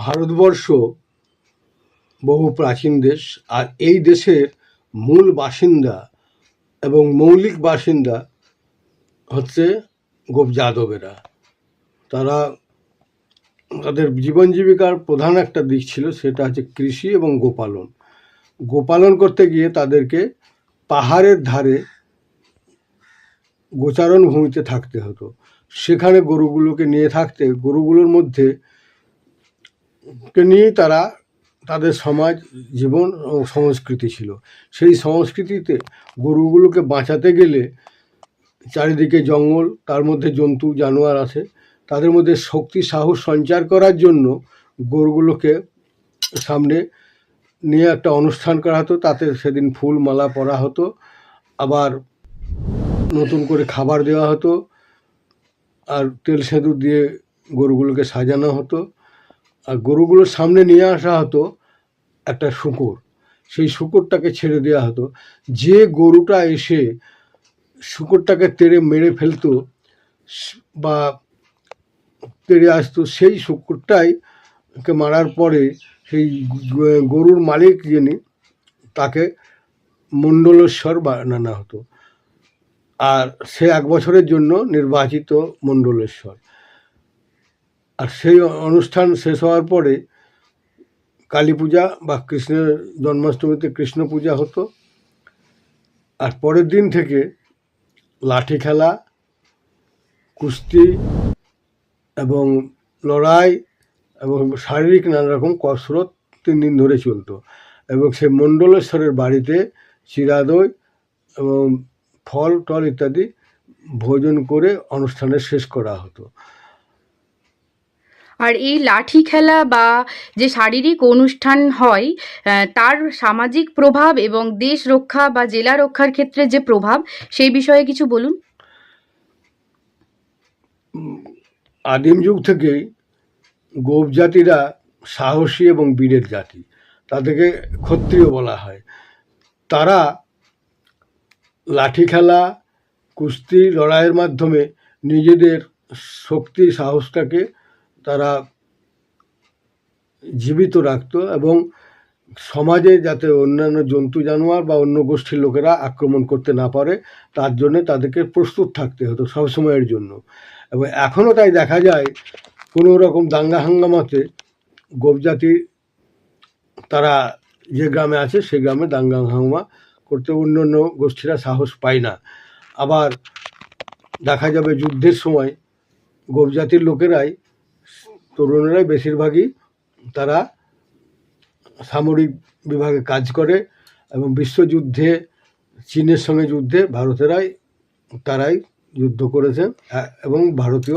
ভারতবর্ষ বহু প্রাচীন দেশ, আর এই দেশের মূল বাসিন্দা এবং মৌলিক বাসিন্দা হচ্ছে গোপ যাদবেরা। তারা তাদের জীবন জীবিকার প্রধান একটা দিক ছিল, সেটা হচ্ছে কৃষি এবং গোপালন। গোপালন করতে গিয়ে তাদেরকে পাহাড়ের ধারে গোচারণ ভূমিতে থাকতে হতো। সেখানে গরুগুলোকে নিয়ে থাকতে, গরুগুলোর মধ্যে কে নিয়েই তারা তাদের সমাজ, জীবন ও সংস্কৃতি ছিল। সেই সংস্কৃতিতে গরুগুলোকে বাঁচাতে গেলে চারিদিকে জঙ্গল, তার মধ্যে জন্তু, জানোয়ার আছে। তাদের মধ্যে শক্তি, সাহস সঞ্চার করার জন্য গরুগুলোকে সামনে নিয়ে একটা অনুষ্ঠান করা হতো। তাতে সেদিন ফুল, মালা পরা হতো। আবার নতুন করে খাবার দেওয়া হতো আর তেল সেঁদুর দিয়ে গরুগুলোকে সাজানো হতো। আর গরুগুলোর সামনে নিয়ে আসা হতো একটা শুকর। সেই শুকরটাকে ছেড়ে দেওয়া হতো। যে গরুটা এসে শুকরটাকে তেড়ে মেরে ফেলতো বা তেড়ে আসতো, সেই শুকরটাই কে মারার পরে সেই গরুর মালিক যিনি, তাকে মণ্ডলেশ্বর বানানো হতো। আর সে এক বছরের জন্য নির্বাচিত মণ্ডলেশ্বর। আর সেই অনুষ্ঠান শেষ হওয়ার পরে কালী পূজা বা কৃষ্ণের জন্মাষ্টমীতে কৃষ্ণ পূজা হতো। আর পরের দিন থেকে লাঠি খেলা, কুস্তি এবং লড়াই এবং শারীরিক নানা রকম কসরত তিন দিন ধরে চলতো। এবং সে মণ্ডলেশ্বরের বাড়িতে চিরা দই এবং ফল টল ইত্যাদি ভোজন করে অনুষ্ঠানের শেষ করা হতো। আর এই লাঠি খেলা বা যে শারীরিক অনুষ্ঠান হয় তার সামাজিক প্রভাব এবং দেশ রক্ষা বা জেলা রক্ষার ক্ষেত্রে যে প্রভাব সেই বিষয়ে কিছু বলুন। আদিম যুগ থেকেই গোপ জাতিরা সাহসী এবং বীরের জাতি তাদেরকে ক্ষত্রিয় বলা হয়। তারা লাঠি খেলা কুস্তি লড়াইয়ের মাধ্যমে নিজেদের শক্তি, সাহসটাকে তারা জীবিত রাখতো এবং সমাজে যাতে অন্যান্য জন্তু, জানোয়ার বা অন্য গোষ্ঠীর লোকেরা আক্রমণ করতে না পারে, তার জন্য তাদেরকে প্রস্তুত থাকতে হতো সবসময়ের জন্য। এবং এখনও তাই দেখা যায়, কোনো রকম দাঙ্গা হাঙ্গামাতে গোপজাতি তারা যে গ্রামে আছে সেই গ্রামে দাঙ্গা হাঙ্গামা করতে অন্য অন্য গোষ্ঠীরা সাহস পায় না। আবার দেখা যাবে যুদ্ধের সময় গোপজাতির লোকেরাই, তরুণেরাই বেশিরভাগই তারা সামরিক বিভাগে কাজ করে এবং বিশ্বযুদ্ধে, চীনের সঙ্গে যুদ্ধে ভারতেরাই, তারাই যুদ্ধ করেছেন এ- এবং ভারতীয়